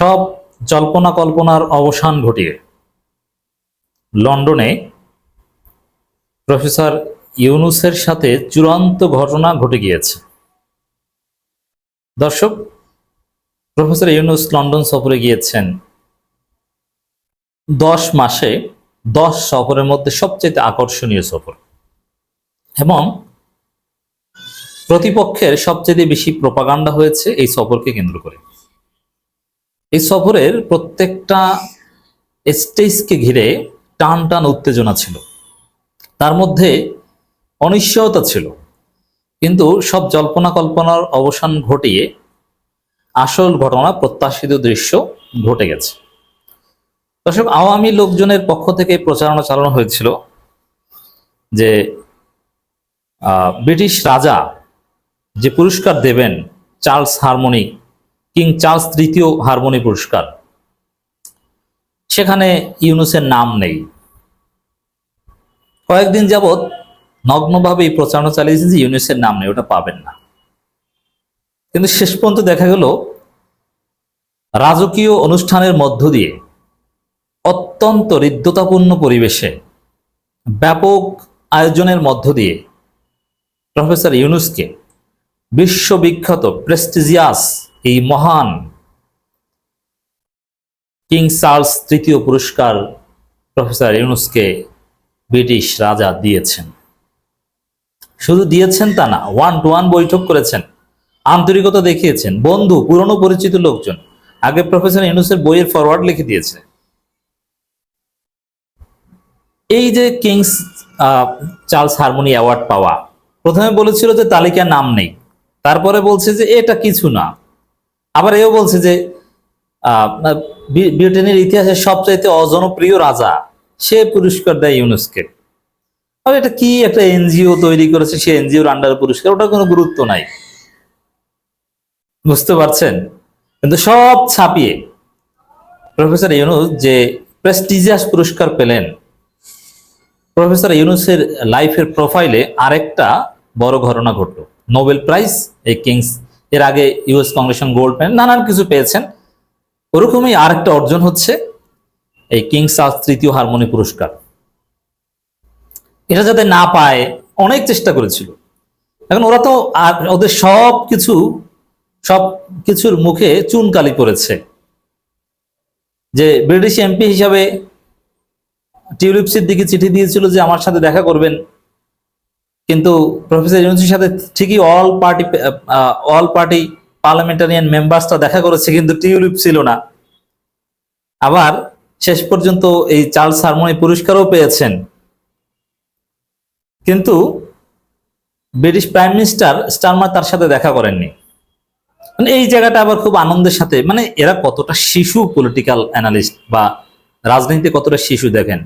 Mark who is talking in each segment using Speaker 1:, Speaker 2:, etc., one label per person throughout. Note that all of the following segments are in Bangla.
Speaker 1: সব জল্পনা কল্পনার অবসান ঘটিয়ে লন্ডনে প্রফেসর ইউনুসের সাথে চূড়ান্ত ঘটনা ঘটে গিয়েছে। দর্শক, প্রফেসর ইউনুস লন্ডন সফরে গিয়েছেন। দশ মাসে দশ সফরের মধ্যে সবচেয়ে আকর্ষণীয় সফর। এবং প্রতিপক্ষের সবচেয়ে বেশি প্রপাগান্ডা হয়েছে এই সফরকে কেন্দ্র করে। এই সফরের প্রত্যেকটা স্টেজকে ঘিরে টান টান উত্তেজনা ছিল। তার মধ্যে অনিশ্চয়তা ছিল। কিন্তু সব জল্পনা কল্পনার অবসান ঘটিয়ে আসল ঘটনা, প্রত্যাশিত দৃশ্য ঘটে গেছে। দর্শক, আওয়ামী লোকজনের পক্ষ থেকে প্রচারণা চালানো হয়েছিল যে ব্রিটিশ রাজা যে পুরস্কার দেবেন, চার্লস হারমোনি কিং চার্লস তৃতীয় হারমোনি পুরস্কার। সেখানে ইউনুসের নাম নেই। কয়েকদিন যাবৎ নগ্নভাবে এই প্রচারণা চালিয়েছে যে ইউনুসের নাম নেই, ওটা পাবেন না। কিন্তু শেষ পর্যন্ত দেখা গেল, রাজকীয় অনুষ্ঠানের মধ্য দিয়ে অত্যন্ত হৃদ্যতাপূর্ণ পরিবেশে ব্যাপক আয়োজনের মধ্য দিয়ে প্রফেসর ইউনুসকে বিশ্ববিখ্যাত, প্রেস্টিজিয়াস এই মহান কিং চার্লস তৃতীয় পুরস্কার প্রফেসর ইউনুসকে ব্রিটিশ রাজা দিয়েছেন। শুধু দিয়েছেন তা না ওয়ান টু ওয়ান বৈঠক করেছেন, আন্তরিকতা দেখিয়েছেন, বন্ধু, পুরনো পরিচিত লোকজন, আগে প্রফেসর ইউনুসের বইয়ের ফরওয়ার্ড লিখে দিয়েছে। এই যে কিংস চার্লস হারমোনি অ্যাওয়ার্ড পাওয়া, প্রথমে বলেছিল যে তালিকার নাম নেই, তারপরে বলছে যে এটা কিছু না। আবার এও বলছে যে ব্রিটেনের ইতিহাসের সবচাইতে অজনপ্রিয় রাজা, সে পুরস্কার দেয় ইউনেস্কে এটা কি একটা এনজিও তৈরি করেছে, সে এনজিওর আন্ডার পুরস্কার ওটা কোনো গুরুত্ব নাই। বুঝতে পারছেন? কিন্তু সব ছাপিয়ে প্রফেসর ইউনুস যে প্রেস্টিজিয়াস পুরস্কার পেলেন, প্রফেসর ইউনুসের লাইফের প্রোফাইলে আরেকটা বড় ঘটনা ঘটলো। নোবেল প্রাইজ, এই কিংস এর আগে ইউএস কংগ্রেশন গোল্ড পেন নানান কিছু পেয়েছেন। ওরকমই আরেকটা অর্জন হচ্ছে এই কিংস চার্লস তৃতীয় হারমোনি পুরস্কার। এটা যাতে না পায়, অনেক চেষ্টা করেছিল। এখন ওরা তো আর ওদের সব কিছু, সব কিছুর মুখে চুনকালি করেছে। যে ব্রিটিশ এমপি হিসাবে টিউলিপসের দিকে চিঠি দিয়েছিল যে, আমার সাথে দেখা করবেন। কিন্তু প্রফেসর ইউনুসের সাথে ঠিকই all party all party parliamentarian মেম্বার্সটা দেখা করেছে, কিন্তু টিউলিপ ছিল না। আবার শেষ পর্যন্ত এই চার্লস হারমোনি পুরস্কারও পেয়েছেন। কিন্তু ব্রিটিশ প্রাইম মিনিস্টার স্টারমার তার সাথে দেখা করেননি। মানে এই জায়গাটা আবার খুব আনন্দের সাথে মানে এরা কতটা শিশু পলিটিক্যাল অ্যানালিস্ট বা রাজনীতিতে কতটা শিশু দেখেন।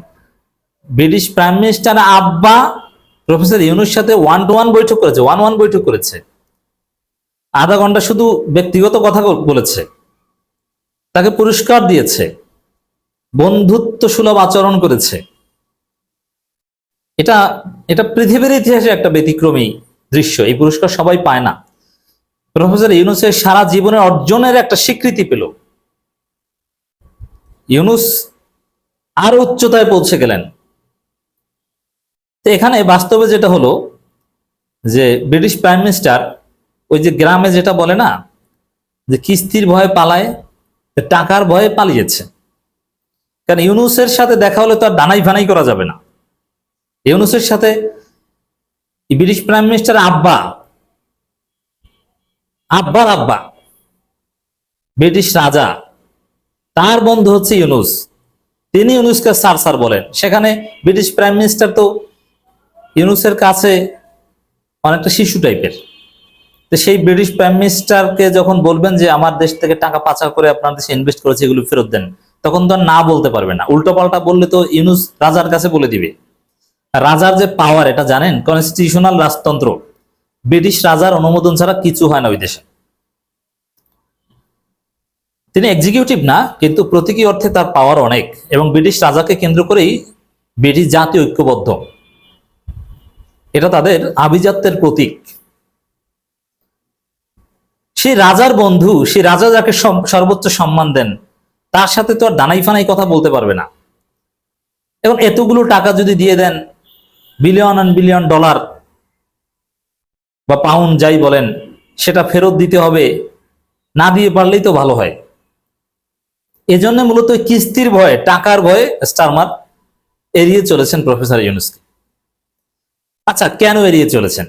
Speaker 1: ব্রিটিশ প্রাইম মিনিস্টার আব্বা প্রফেসর ইউনুস সাথে ওয়ান টু ওয়ান বৈঠক করেছে ওয়ান ওয়ান বৈঠক করেছে। আধা ঘণ্টা শুধু ব্যক্তিগত কথা বলেছে। তাকে পুরস্কার দিয়েছে। বন্ধুত্ব সুলভ আচরণ করেছে। এটা এটা পৃথিবীর ইতিহাসে একটা ব্যতিক্রমী দৃশ্য, এই পুরস্কার সবাই পায় না। প্রফেসর ইউনুসের সারা জীবনের অর্জনের একটা স্বীকৃতি পেল। ইউনুস আরও উচ্চতায় পৌঁছে গেলেন। তো এখানে বাস্তবে যেটা হলো যে ব্রিটিশ প্রাইম মিনিস্টার ওই যে গ্রামে যেটা বলে না, যে কিস্তির ভয়ে পালায় টাকার ভয়ে পালিয়েছে। কারণ ইউনুসের সাথে দেখা হলে তো আর ডানাই ফানাই করা যাবে না। ইউনুসের সাথে ব্রিটিশ প্রাইম মিনিস্টার আব্বা, আব্বার আব্বা, ব্রিটিশ রাজা, তার বন্ধু হচ্ছে ইউনুস। তিনি ইউনুসকে স্যার স্যার বলেন। সেখানে ব্রিটিশ প্রাইম মিনিস্টার তো ইউনুসের কাছে অনেকটা শিশু টাইপের। তো সেই ব্রিটিশ প্রাইম মিনিস্টারকে যখন বলবেন যে আমার দেশ থেকে টাকা পাচার করে আপনার দেশে ইনভেস্ট করেছে, এগুলো ফেরত দেন, তখন তো না বলতে পারবে না। উল্টো পাল্টা বললে তো ইউনুস রাজার কাছে বলে দিবে। রাজার যে পাওয়ার এটা জানেন? কনস্টিটিউশনাল রাজতন্ত্র। ব্রিটিশ রাজার অনুমোদন ছাড়া কিছু হয় না ওই দেশে। তিনি এক্সিকিউটিভ না, কিন্তু প্রতীকী অর্থে তার পাওয়ার অনেক এবং ব্রিটিশ রাজাকে কেন্দ্র করেই ব্রিটিশ জাতি ঐক্যবদ্ধ। এটা তাদের আভিজাত্যের প্রতীক। সেই রাজার বন্ধু সেই রাজা যাকে সর্বোচ্চ সম্মান দেন, তার সাথে তো আর দানাই ফানাই কথা বলতে পারবে না। এবং এতগুলো টাকা যদি দিয়ে দেন বিলিয়ন অ্যান্ড বিলিয়ন ডলার বা পাউন্ড যাই বলেন, সেটা ফেরত দিতে হবে, না দিয়ে পারলেই তো ভালো হয়। এজন্য মূলত কিস্তির ভয়ে, টাকার ভয়ে স্টারমার এড়িয়ে চলেছেন প্রফেসর ইউনুসকে। আচ্ছা কেন এড়িয়ে চলেছেন?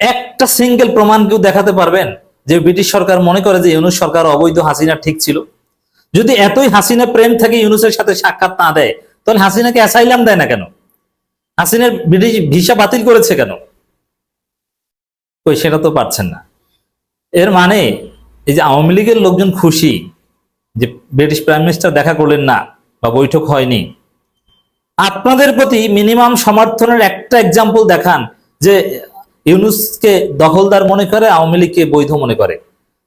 Speaker 1: একটা সিঙ্গেল প্রমাণ কেউ দেখাতে পারবেন যে ব্রিটিশ সরকার মনে করে যে ইউনুস সরকার অবৈধ হাসিনা ঠিক ছিল? যদি এতই হাসিনা প্রেম থেকে ইউনুসের সাথে সাক্ষাৎ না দেয়, তাহলে হাসিনাকে অ্যাসাইলাম দেয় না কেন? হাসিনার ব্রিটিশ ভিসা বাতিল করেছে কেন? সেটা তো পারছেন না। এর মানে এই যে আওয়ামী লীগের লোকজন খুশি যে ব্রিটিশ প্রাইম মিনিস্টার দেখা করলেন না বা বৈঠক হয়নি আপনাদের প্রতি মিনিমাম সমর্থনের একটা এক্সাম্পল দেখান যে ইউনুসকে দখলদার মনে করে, আওয়ামী লীগকে বৈধ মনে করে।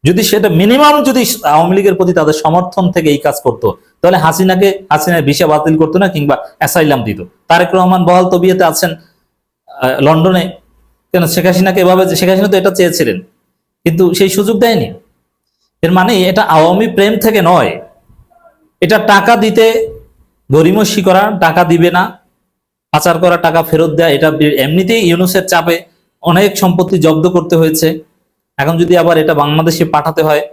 Speaker 1: যদি সেটা মিনিমাম যদি আওয়ামী লীগের প্রতি তাদের সমর্থন থেকে এই কাজ করতো, তাহলে হাসিনাকে, হাসিনার ভিসা বাতিল করতো না কিংবা অ্যাসাইলাম দিত। তারেক রহমান বহাল তবিয়েতে আছেন লন্ডনে। কেন? শেখ হাসিনাকে এভাবে, শেখ হাসিনা তো এটা চেয়েছিলেন। কিন্তু সেই সুযোগ দেয়নি। এর মানে এটা আওয়ামী প্রেম থেকে নয়। এটা টাকা দিতে গরিমসি করা, টাকা দিবে না, পাচার করা, টাকা ফেরত দেয়া, এটা এমনিতেই ইউনুসের চাপে অনেক সম্পত্তি জব্দ করতে হয়েছে। এখন যদি আবার এটা বাংলাদেশে পাঠাতে হয়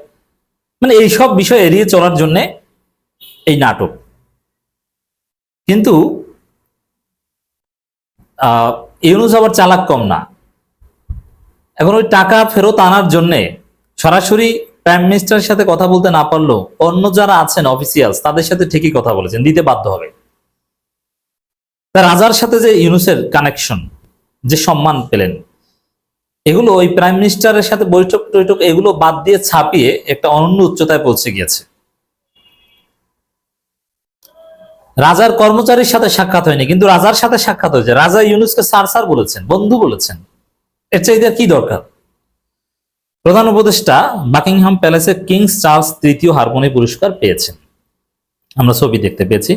Speaker 1: মানে এই সব বিষয় এড়িয়ে চলার জন্য এই নাটক। কিন্তু ইউনুস আবার চালাক কম না। এখন ওই টাকা ফেরত আনার জন্যে সরাসরি প্রাইম মিনিস্টারের সাথে কথা বলতে না পারলেও অন্য যারা আছেন অফিসিয়ালস তাদের সাথে ঠিকই কথা বলেছেন, দিতে বাধ্য হবে। রাজার সাথে যে ইউনুসের কানেকশন যে সম্মান পেলেন, এগুলো ওই প্রাইম মিনিস্টারের সাথে বৈঠক টৈঠক এগুলো বাদ দিয়ে ছাপিয়ে একটা অনন্য উচ্চতায় পৌঁছে গিয়েছে। রাজার কর্মচারীর সাথে সাক্ষাৎ হয়নি, কিন্তু রাজার সাথে সাক্ষাৎ হয়েছে। রাজা ইউনুসকে স্যার স্যার বলেছেন, বন্ধু বলেছেন। এর চাইতে কি দরকার? প্রধান উপদেষ্টা বাকিংহাম প্যালেসের কিংস চার্লস তৃতীয় হারমোনি পুরস্কার পেয়েছেন। আমরা ছবি দেখতে পেয়েছি।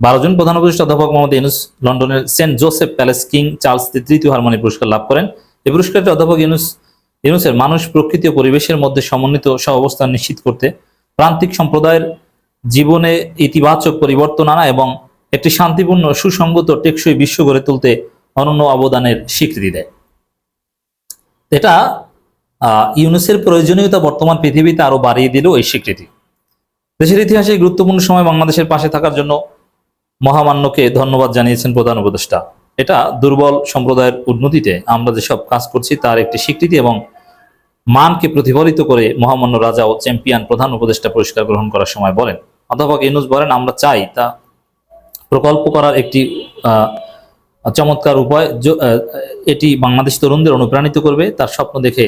Speaker 1: বারো জন প্রধান উপদেষ্টা অধ্যাপক মোহাম্মদ ইউনুস লন্ডনের Saint Joseph Palace King Charles তৃতীয় হারমোনি পুরস্কার লাভ করেন। এই পুরস্কারটি অধ্যাপক ইউনুস, ইউনুসের মানুষ, প্রকৃতি ও পরিবেশের মধ্যে সমন্বিত সহ অবস্থান নিশ্চিত করতে, প্রান্তিক সম্প্রদায়ের জীবনে ইতিবাচক পরিবর্তন আনা এবং একটি শান্তিপূর্ণ, সুসংগত, টেকসই বিশ্ব গড়ে তুলতে অনন্য অবদানের স্বীকৃতি দেয়। এটা ইউনুসের প্রয়োজনীয়তা বর্তমান পৃথিবীতে আরও বাড়িয়ে দিল এই স্বীকৃতি। দেশের ইতিহাসে গুরুত্বপূর্ণ সময় বাংলাদেশের পাশে থাকার জন্য মহামান্যকে ধন্যবাদ জানিয়েছেন প্রধান উপদেষ্টা। এটা দুর্বল সম্প্রদায়ের উন্নতিতে আমরা যেসব কাজ করছি তার একটি স্বীকৃতি এবং মানকে প্রতিফলিত করে মহামান্য রাজা ও চ্যাম্পিয়ন প্রধান উপদেষ্টা পুরস্কার গ্রহণ করার সময় বলেন। অধ্যাপক ইউনুস বলেন, আমরা চাই তা প্রকল্প করার একটি চমৎকার উপায় এটি বাংলাদেশ তরুণদের অনুপ্রাণিত করবে। তার স্বপ্ন দেখে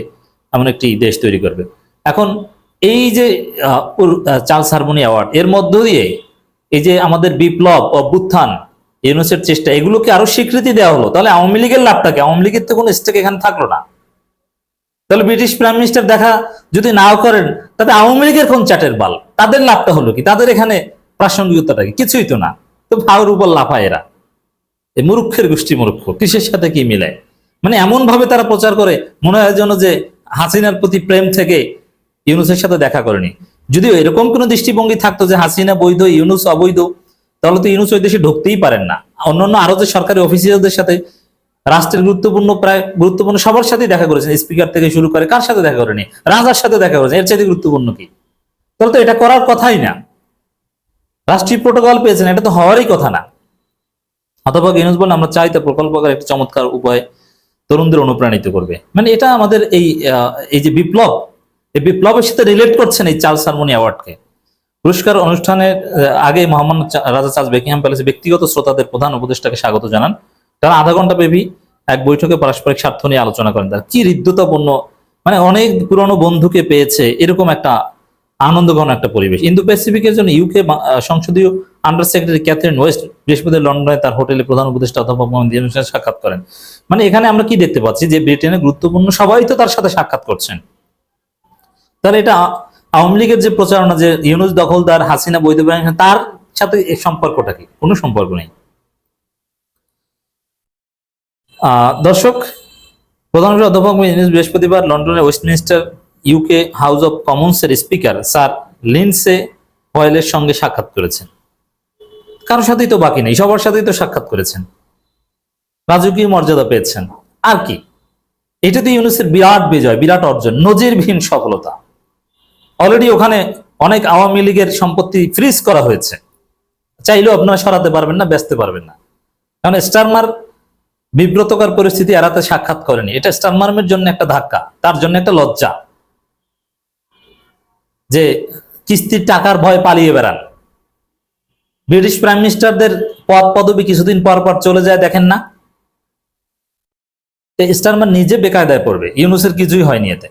Speaker 1: এমন একটি দেশ তৈরি করবে। এখন এই যে চার্লস হারমোনি অ্যাওয়ার্ড, এর মধ্য দিয়ে এই যে আমাদের বিপ্লব অভ্যুত্থান, ইউনুসের চেষ্টা, এগুলোকে আরও স্বীকৃতি দেওয়া হলো, তাহলে আওয়ামী লীগের লাভটাকে, আওয়ামী লীগের তো কোনো স্টেক এখানে থাকল না। তাহলে ব্রিটিশ প্রাইম মিনিস্টার দেখা যদি নাও করেন, তাতে আওয়ামী লীগের কোন চাটের বাল? তাদের লাভটা হলো কি? তাদের এখানে প্রাসঙ্গিকতাটা কি? কিছুই তো না। তো ভাওর উপর লাফায় এরা। এই মুরুক্ষের গোষ্ঠী মুরুক্ষ, কিসের সাথে কি মিলায় মানে এমন ভাবে তারা প্রচার করে, মনে হয় যেন যে হাসিনার প্রতি প্রেম থেকে ইউনুসের সাথে দেখা করেনি। যদিও এরকম কোনো দৃষ্টিভঙ্গি থাকতো যে হাসিনা বৈধ, ইউনুস অবৈধ, তাহলে তো ইউনুস ওই দেশে ঢুকতেই পারেন না। অন্যান্য আরও যে সরকারি অফিসিয়ালদের সাথে রাষ্ট্রের গুরুত্বপূর্ণ প্রায় গুরুত্বপূর্ণ সবার সাথেই দেখা করেছেন, স্পিকার থেকে শুরু করে কার সাথে দেখা করেনি? রাজার সাথে দেখা করেছেন, এর চাইতে গুরুত্বপূর্ণ কি? তাহলে তো এটা করার কথাই না। রাষ্ট্রীয় প্রোটোকল পেয়েছেন, এটা তো হওয়ারই কথা না। অথবা ইউনুস বলেন, আমরা চাই তো প্রকল্প একটা চমৎকার উপায় তরুণদের অনুপ্রাণিত করবে। মানে এটা আমাদের এই এই যে বিপ্লব, এই বিপ্লবের সাথে রিলেট করছেন এই চার্লস হারমোনি অ্যাওয়ার্ডকে। পুরস্কার অনুষ্ঠানের আগে মোহাম্মদ রাজা চার্লস বেকিংহাম প্যালেসে ব্যক্তিগত শ্রোতাদের প্রধান উপদেষ্টাকে স্বাগত জানান। তারা আধা ঘণ্টা ব্যাপী এক বৈঠকে পারস্পরিক স্বার্থ নিয়ে আলোচনা করেন তারা। কি হৃদ্যতাপূর্ণ মানে অনেক পুরনো বন্ধুকে পেয়েছে এরকম একটা আনন্দঘন একটা পরিবেশ। ইন্দো প্যাসিফিকের জন্য ইউকে সংসদীয় আন্ডার সেক্রেটারি ক্যাথরিন ওয়েস্ট বৃহস্পতিবার লন্ডনে তার হোটেলে প্রধান উপদেষ্টা অধ্যাপক মোহাম্মদ সাক্ষাৎ করেন। মানে এখানে আমরা কি দেখতে পাচ্ছি যে ব্রিটেনের গুরুত্বপূর্ণ সবাই তো তার সাথে সাক্ষাৎ করছেন। তাহলে এটা আওয়ামী লীগের যে প্রচারণা যে ইউনুস দখলদার হাসিনা বৈধ তার সাথে এর সম্পর্কটা কি? কোনো সম্পর্ক নেই। দর্শক প্রধানমন্ত্রী অধ্যাপক বৃহস্পতিবার লন্ডনের ওয়েস্টমিনিস্টার ইউকে হাউস অব কমন্সের স্পিকার স্যার লিন্সে ফয়েলের সঙ্গে সাক্ষাৎ করেছেন। কারোর সাথেই তো বাকি নেই, সবার সাথেই তো সাক্ষাৎ করেছেন। রাজকীয় মর্যাদা পেয়েছেন। আর কি? এটা তো ইউনুসের বিরাট বিজয়, বিরাট অর্জন, নজিরবিহীন সফলতা। অলরেডি ওখানে অনেক আওয়ামী লীগের সম্পত্তি ফ্রিজ করা হয়েছে। চাইলেও আপনারা সরাতে পারবেন না ব্যস্ত পারবেন না। কারণ স্টারমার বিব্রতকর পরিস্থিতি এড়াতে সাক্ষাৎ করেনি। এটা স্টারমার্মের জন্য একটা ধাক্কা, তার জন্য একটা লজ্জা। যে কিস্তির টাকার ভয় পালিয়ে বেড়ান। ব্রিটিশ প্রাইম মিনিস্টারদের পদ পদবি কিছুদিন পর পর চলে যায়, দেখেন না। স্টারমার নিজে বেকায়দায় পড়বে, ইউনুসের কিছুই হয়নি এতে।